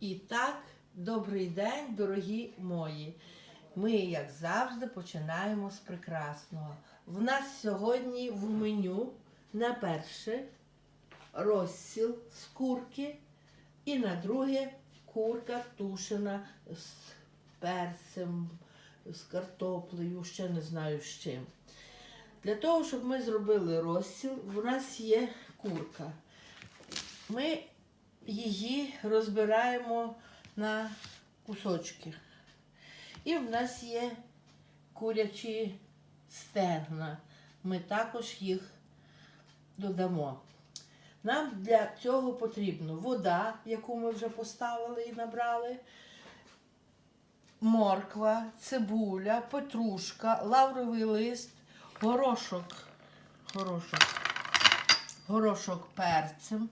І так, добрий день, дорогі мої. Ми, як завжди, починаємо з прекрасного. В нас сьогодні в меню на перше розсіл з курки, і на друге курка тушена з перцем, з картоплею, ще не знаю з чим. Для того, щоб ми зробили розсіл, в нас є курка. Ми її розбираємо на кусочки. І в нас є курячі стегна. Ми також їх додамо. Нам для цього потрібно вода, яку ми вже поставили і набрали, морква, цибуля, петрушка, лавровий лист, горошок, горошок, горошок перцем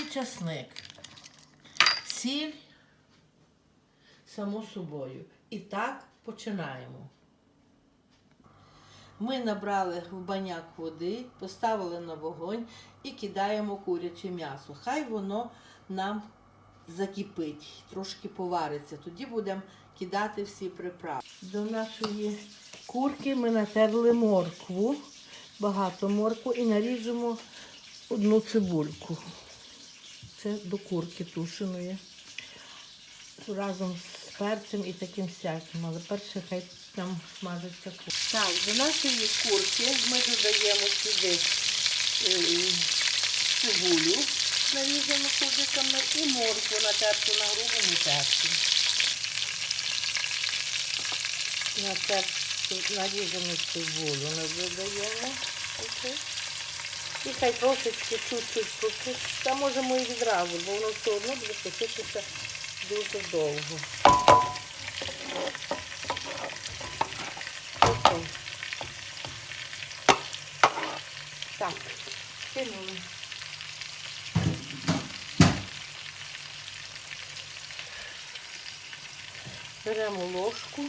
і часник. Сіль, само собою. І так починаємо. Ми набрали в баняк води, поставили на вогонь і кидаємо куряче м'ясо. Хай воно нам закипить, трошки повариться. Тоді будемо кидати всі приправи. До нашої курки ми натерли моркву, багато моркву і наріжемо одну цибульку. Це до курки тушеної. Разом з перцем і таким всяким. Але перше хай там смажиться курка. Так, до нашої курки ми додаємо сюди е, цибулю, нарізану кубиками, і моркву натерту на грубому терці. Натерту, нарізану цибулю ми додаємо. І хай трошечки чуть-чуть посить. Та можемо і відразу, бо воно все одно буде поситися дуже довго. Окей. Так, кинули. Беремо ложку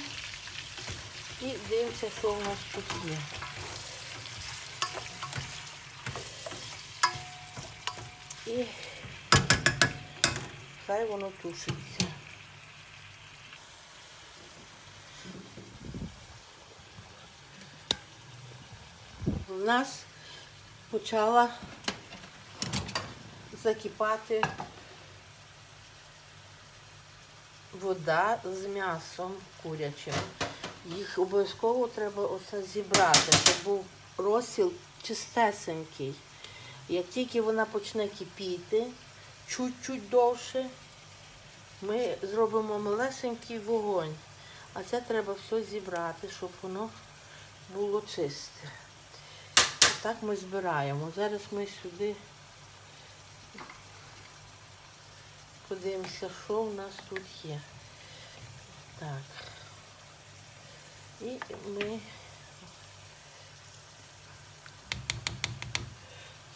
і дивимося, що у нас тут є. І хай воно тушиться. У нас почала закипати вода з м'ясом курячим. Їх обов'язково треба оце зібрати, щоб був розсіл чистесенький. Як тільки вона почне кипіти, чуть-чуть довше, ми зробимо малесенький вогонь. А це треба все зібрати, щоб воно було чисте. Так ми збираємо. Зараз ми сюди подивимося, що в нас тут є. Так. І ми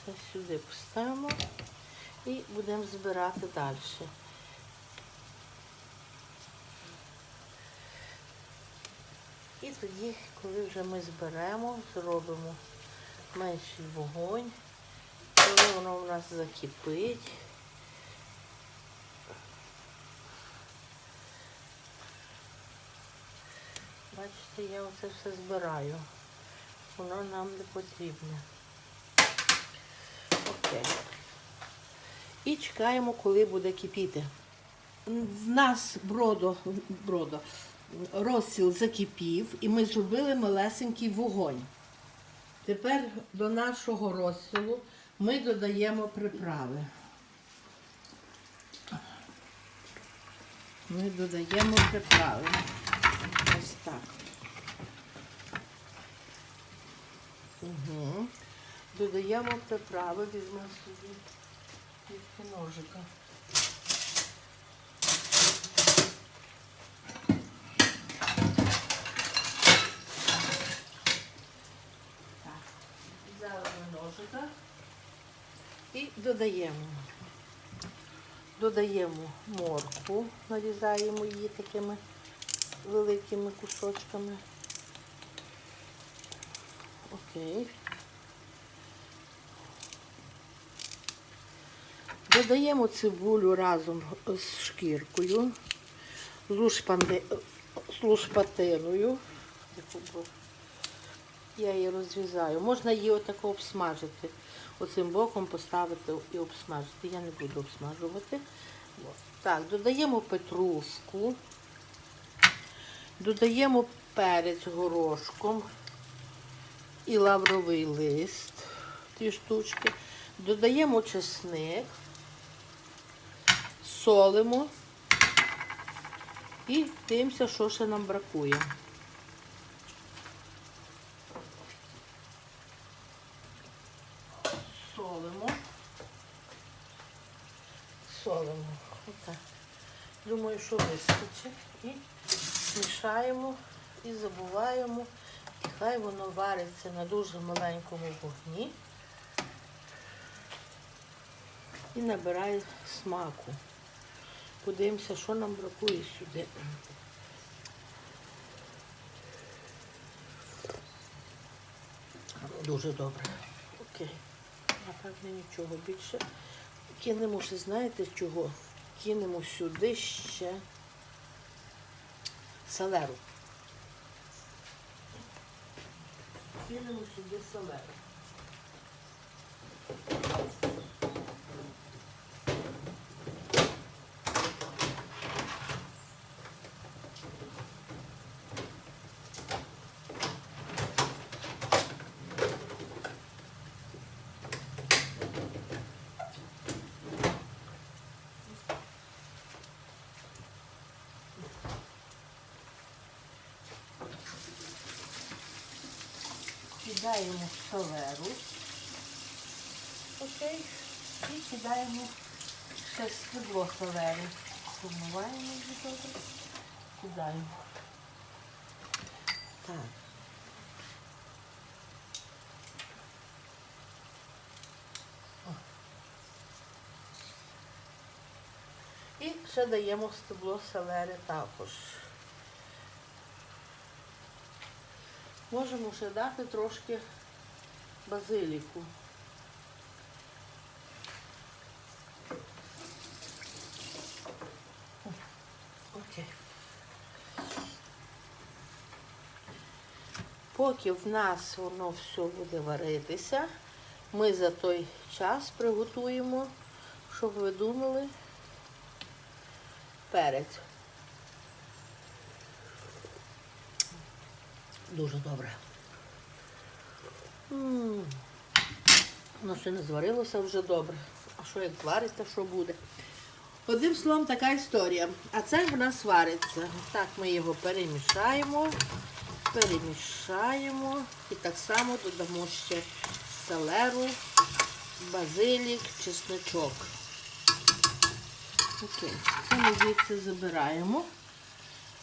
це сюди поставимо і будемо збирати далі. І тоді, коли вже ми зберемо, зробимо менший вогонь, коли воно у нас закипить. Бачите, я оце все збираю. Воно нам не потрібне. Окей. І чекаємо, коли буде кипіти. В нас бродо, бродо, розсіл закипів і ми зробили малесенький вогонь. Тепер до нашого розсілу ми додаємо приправи. Ми додаємо приправи. Ось так. Угу. Додаємо приправи, візьмемо собі тільки ножика. Так, взяли ножика і додаємо. Додаємо моркву, нарізаємо її такими великими кусочками. Окей. Додаємо цибулю разом з шкіркою, з лушпатиною. Я її розрізаю. Можна її отако обсмажити. Оцим боком поставити і обсмажити. Я не буду обсмажувати. Так, додаємо петрушку, додаємо перець горошком і лавровий лист, дві штучки. Додаємо чесник, солимо і дивимося, що ще нам бракує. Солимо. Солимо. Отак. Думаю, що вистачить. І мішаємо і забуваємо. І хай воно вариться на дуже маленькому вогні і набирає смаку. Подивимося, що нам бракує сюди. Дуже добре. Окей. Напевне, нічого більше. Кинемо ще, знаєте чого? Кинемо сюди ще селеру. Кинемо сюди селеру. Кидаємо селеру. Окей. І кидаємо ще стебло селери. Помиваємо її добре. Кидаємо. Так. І ще даємо стебло селери також. Можемо ще дати трошки базиліку. Поки в нас воно все буде варитися, ми за той час приготуємо, щоб ви думали, перець. Дуже добре. Воно ще не зварилося вже добре. А що як звариться, що буде? Одним словом, така історія. А це в нас вариться. Так, ми його перемішаємо, перемішаємо і так само додамо ще селеру, базилік, чесничок. Окей, це ми звідси забираємо.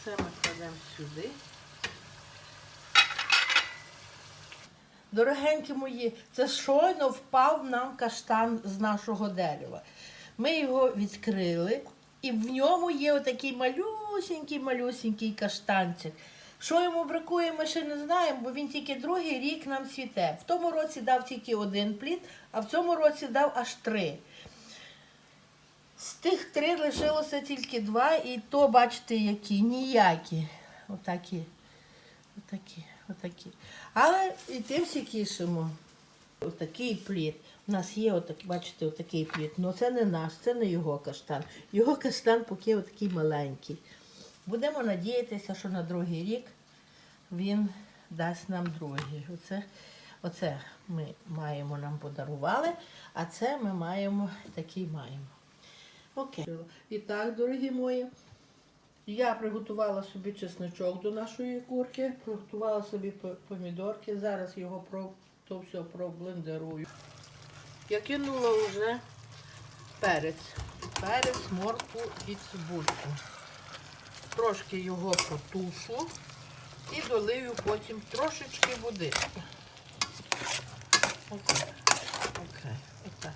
Це ми кладемо сюди. Дорогенькі мої, це щойно впав нам каштан з нашого дерева. Ми його відкрили, і в ньому є отакий малюсенький, малюсенький каштанчик. Що йому бракує, ми ще не знаємо, бо він тільки другий рік нам цвіте. В тому році дав тільки один плід, а в цьому році дав аж три. З тих три лишилося тільки два, і то, бачите, які ніякі. Отакі. Отакі, отакі. Але і тим всі кишимо. Отакий плід. У нас є, отак, бачите, отакий плід. Ну це не наш, це не його каштан. Його каштан поки отакий маленький. Будемо надіятися, що на другий рік він дасть нам другий. Оце, оце ми маємо, нам подарували, а це ми маємо, такий маємо. Окей. І так, дорогі мої. Я приготувала собі чесночок до нашої курки, приготувала собі помідорки. Зараз його про то все проблендерую. Я кинула вже перець. Перець, моркву і цибульку. Трошки його потушу і долию потім трошечки води. Окей. Окей. Отак.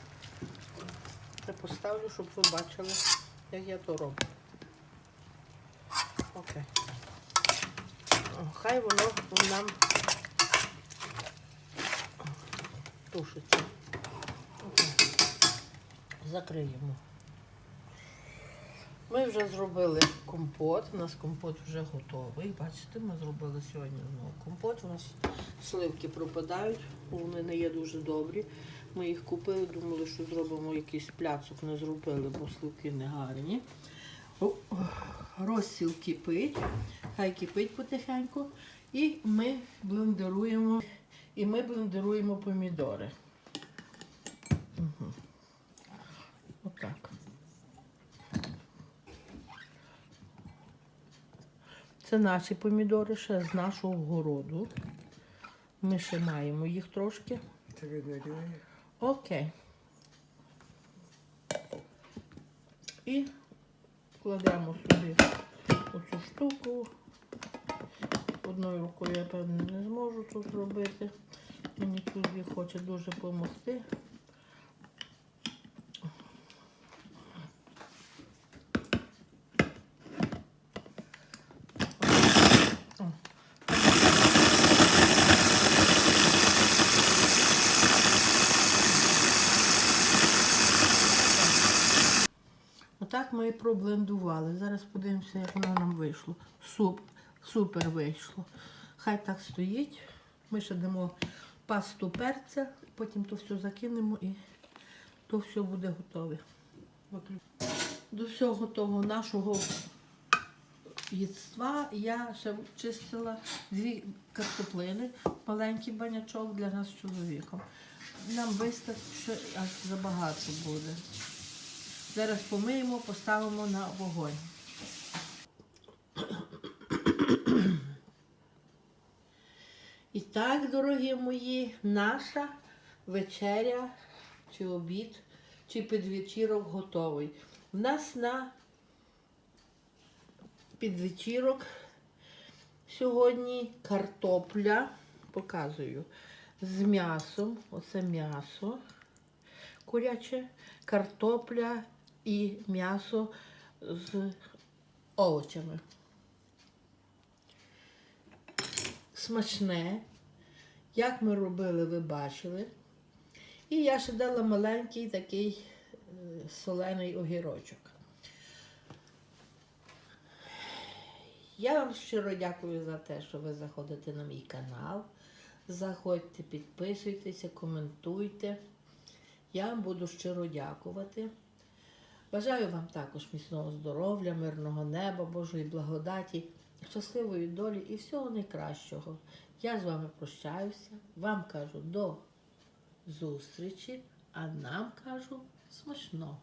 Це поставлю, щоб ви бачили, як я то роблю. Окей. Хай воно нам тушиться. Закриємо. Ми вже зробили компот. У нас компот вже готовий. Бачите, ми зробили сьогодні знову компот. У нас сливки пропадають, вони не є дуже добрі. Ми їх купили, думали, що зробимо якийсь пляцок, не зробили, бо сливки не гарні. Розсіл кипить, хай кипить потихеньку. І ми блендеруємо, і ми блендеруємо помідори. Угу. Отак. Це наші помідори ще з нашого городу. Ми ще маємо їх трошки. Окей. І кладемо сюди оцю штуку. Одною рукою я певно не зможу тут зробити. Мені тут хоче дуже допомогти. Отак ми і проблендували. Зараз подивимося, як воно нам вийшло. Суп, супер вийшло. Хай так стоїть. Ми ще дамо пасту перця, потім то все закинемо і то все буде готове. До всього того нашого їдства я ще чистила дві картоплини, маленький банячок для нас з чоловіком. Нам вистачить аж забагато буде. Зараз помиємо, поставимо на вогонь. І так, дорогі мої, наша вечеря чи обід, чи підвечірок готовий. У нас на підвечірок сьогодні картопля, показую, з м'ясом, оце м'ясо куряче, картопля і м'ясо з овочами. Смачне, як ми робили, ви бачили. І я ще дала маленький такий е, солений огірочок. Я вам щиро дякую за те, що ви заходите на мій канал. Заходьте, підписуйтеся, коментуйте. Я вам буду щиро дякувати. Бажаю вам також міцного здоров'я, мирного неба, Божої благодаті, щасливої долі і всього найкращого. Я з вами прощаюся, вам кажу до зустрічі, а нам кажу смачного.